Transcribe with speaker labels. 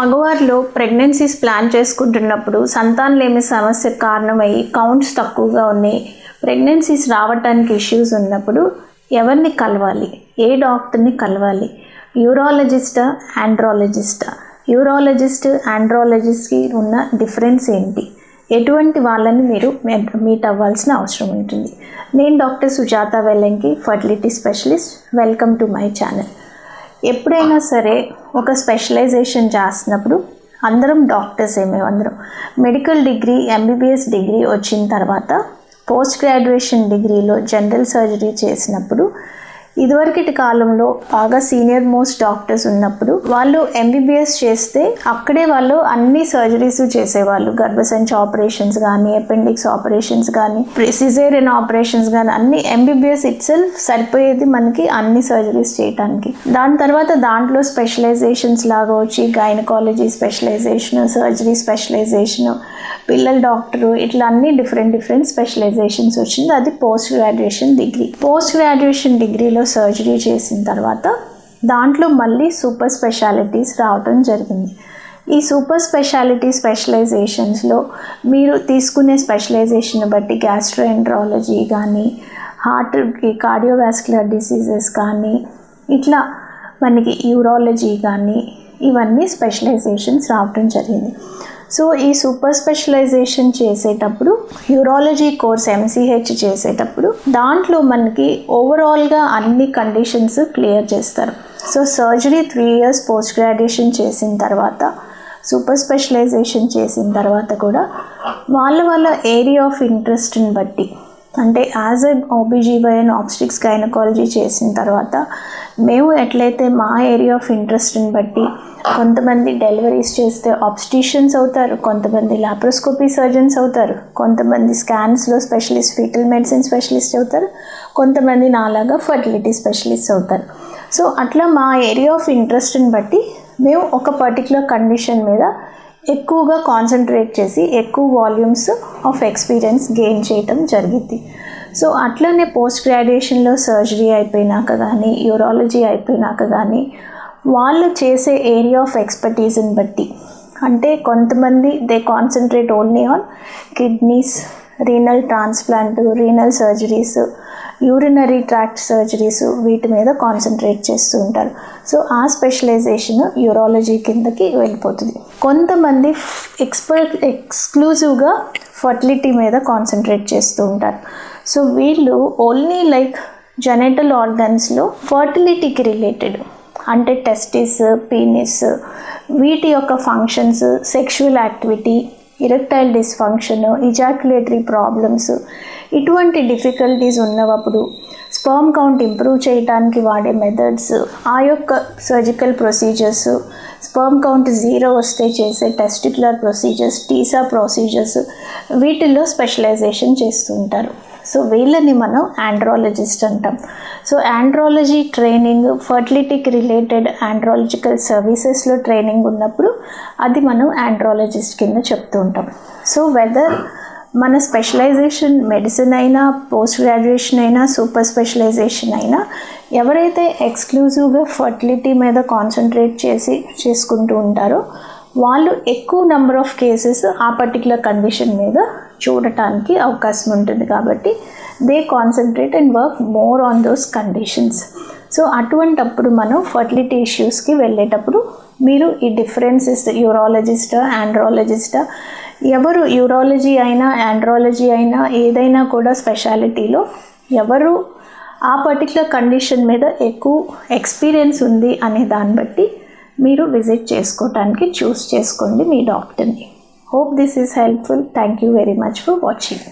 Speaker 1: మగవారిలో pregnancies plan చేసుకుంటున్నప్పుడు సంతానలేమి సమస్య కారణమై కౌంట్స్ తక్కువగా ఉన్నాయి. ప్రెగ్నెన్సీస్ రావటానికి ఇష్యూస్ ఉన్నప్పుడు ఎవరిని కలవాలి? ఏ డాక్టర్ని కలవాలి? యూరాలజిస్టా ఆండ్రాలజిస్టా. యూరాలజిస్ట్ ఆండ్రాలజిస్ట్కి ఉన్న డిఫరెన్స్ ఏంటి? ఎటువంటి వాళ్ళని మీరు మీట్ అవ్వాల్సిన అవసరం ఉంటుంది. నేను doctor Sujatha Vellanki fertility specialist. Welcome to my channel. ఎప్పుడైనా సరే ఒక స్పెషలైజేషన్ చేస్తున్నప్పుడు అందరం డాక్టర్స్ ఏమే అందరం. మెడికల్ డిగ్రీ ఎంబీబీఎస్ డిగ్రీ వచ్చిన తర్వాత పోస్ట్ గ్రాడ్యుయేషన్ డిగ్రీలో జనరల్ సర్జరీ చేసినప్పుడు ఇదివరకటి కాలంలో బాగా సీనియర్ మోస్ట్ డాక్టర్స్ ఉన్నప్పుడు వాళ్ళు ఎంబీబీఎస్ చేస్తే అక్కడే వాళ్ళు అన్ని సర్జరీస్ చేసేవాళ్ళు. గర్భసంచి ఆపరేషన్స్ కానీ అపెండిక్స్ ఆపరేషన్స్ కానీ సిజేరియన్ ఆపరేషన్స్ కానీ అన్ని ఎంబీబీఎస్ ఇట్ సెల్ఫ్ సరిపోయేది మనకి అన్ని సర్జరీస్ చేయడానికి దాని తర్వాత దాంట్లో స్పెషలైజేషన్స్ లాగా వచ్చి గైనకాలజీ స్పెషలైజేషన్ సర్జరీ స్పెషలైజేషన్ పిల్లల డాక్టరు ఇట్లా అన్ని డిఫరెంట్ డిఫరెంట్ స్పెషలైజేషన్స్ వచ్చింది. అది post graduation degree. Post graduation డిగ్రీలో సర్జరీ చేసిన తర్వాత దాంట్లో మళ్ళీ సూపర్ స్పెషాలిటీస్ రావటం జరిగింది. ఈ సూపర్ స్పెషాలిటీ స్పెషలైజేషన్స్లో మీరు తీసుకునే స్పెషలైజేషన్ బట్టి గ్యాస్ట్రోఎంట్రాలజీ కానీ హార్ట్కి కార్డియోవాస్కులర్ డిసీజెస్ కానీ ఇట్లా మనకి యూరాలజీ కానీ ఇవన్నీ స్పెషలైజేషన్స్ రావటం జరిగింది. సో ఈ సూపర్ స్పెషలైజేషన్ చేసేటప్పుడు యూరాలజీ కోర్స్ ఎంసీహెచ్ చేసేటప్పుడు దాంట్లో మనకి ఓవరాల్గా అన్ని కండిషన్స్ క్లియర్ చేస్తారు. So surgery three years post graduation చేసిన తర్వాత సూపర్ స్పెషలైజేషన్ చేసిన తర్వాత కూడా వాళ్ళ వాళ్ళ ఏరియా ఆఫ్ ఇంట్రెస్ట్ని బట్టి అంటే యాజ్ ఎ ఓబీజీవైఎన్ ఆబ్స్టిక్స్ గైనకాలజీ చేసిన తర్వాత మేము ఎట్లయితే మా ఏరియా ఆఫ్ ఇంట్రెస్ట్ని బట్టి కొంతమంది డెలివరీస్ చేస్తే ఆబ్స్టిషియన్స్ అవుతారు కొంతమంది లాప్రోస్కోపీ సర్జన్స్ అవుతారు కొంతమంది స్కాన్స్లో స్పెషలిస్ట్ ఫీటల్ మెడిసిన్ స్పెషలిస్ట్ అవుతారు కొంతమంది నాలాగా ఫర్టిలిటీ స్పెషలిస్ట్ అవుతారు. సో అట్లా మా ఏరియా ఆఫ్ ఇంట్రెస్ట్ని బట్టి మేము ఒక పర్టికులర్ కండిషన్ మీద ఎక్కువగా కాన్సన్ట్రేట్ చేసి ఎక్కువ వాల్యూమ్స్ ఆఫ్ ఎక్స్పీరియన్స్ గెయిన్ చేయటం జరిగింది. సో అట్లనే పోస్ట్ గ్రాడ్యుయేషన్లో సర్జరీ అయిపోయినాక కానీ యూరాలజీ అయిపోయినాక కానీ వాళ్ళు చేసే ఏరియా ఆఫ్ ఎక్స్పర్టీస్ని బట్టి అంటే కొంతమంది they concentrate only on kidneys renal transplant renal surgeries urinary tract surgeries వీటి మీద కాన్సన్ట్రేట్ చేస్తూ ఉంటారు. సో ఆ స్పెషలైజేషన్ యూరాలజీ కిందకి వెళ్ళిపోతుంది. కొంతమంది ఎక్స్పర్ట్ ఎక్స్క్లూజివ్గా ఫర్టిలిటీ మీద కాన్సన్ట్రేట్ చేస్తూ ఉంటారు. సో వీళ్ళు ఓన్లీ లైక్ జెనెటల్ ఆర్గన్స్లో ఫర్టిలిటీకి రిలేటెడ్ అంటే టెస్టిస్ పీనిస్ వీటి యొక్క functions sexual activity erectile dysfunction ejaculatory problems ఇటువంటి డిఫికల్టీస్ ఉన్నప్పుడు స్పర్మ్ కౌంట్ ఇంప్రూవ్ చేయడానికి వాడే మెథడ్స్ ఆ యొక్క surgical procedures sperm count zero వస్తే చేసే టెస్టిక్యులర్ ప్రొసీజర్స్ టీసా ప్రొసీజర్స్ వీటిల్లో స్పెషలైజేషన్ చేస్తుంటారు. సో వీళ్ళని మనం ఆండ్రాలజిస్ట్ అంటాం. సో ఆండ్రాలజీ ట్రైనింగ్ ఫర్టిలిటీకి రిలేటెడ్ ఆండ్రాలజికల్ సర్వీసెస్లో ట్రైనింగ్ ఉన్నప్పుడు అది మనం ఆండ్రాలజిస్ట్ కింద చెప్తూ ఉంటాం. సో వెదర్ మన స్పెషలైజేషన్ మెడిసిన్ అయినా పోస్ట్ గ్రాడ్యుయేషన్ అయినా సూపర్ స్పెషలైజేషన్ అయినా ఎవరైతే ఎక్స్క్లూజివ్గా ఫర్టిలిటీ మీద కాన్సన్ట్రేట్ చేసి చేసుకుంటూ ఉంటారో వాళ్ళు ఎక్కువ నెంబర్ ఆఫ్ కేసెస్ ఆ పర్టికులర్ కండిషన్ మీద చూడటానికి అవకాశం ఉంటుంది కాబట్టి they concentrate and work more on those conditions so అటువంటప్పుడు మనం ఫర్టిలిటీ ఇష్యూస్కి వెళ్ళేటప్పుడు మీరు ఈ డిఫరెన్సెస్ యూరాలజిస్టా ఆండ్రాలజిస్టా ఎవరు యూరాలజీ అయినా ఆండ్రాలజీ అయినా ఏదైనా కూడా స్పెషాలిటీలో ఎవరు ఆ పర్టికులర్ కండిషన్ మీద ఎక్కువ ఎక్స్పీరియన్స్ ఉంది అనే దాన్ని బట్టి మీరు విజిట్ చేసుకోవటానికి చూస్ చేసుకోండి మీ డాక్టర్ని hope this is helpful thank you very much for watching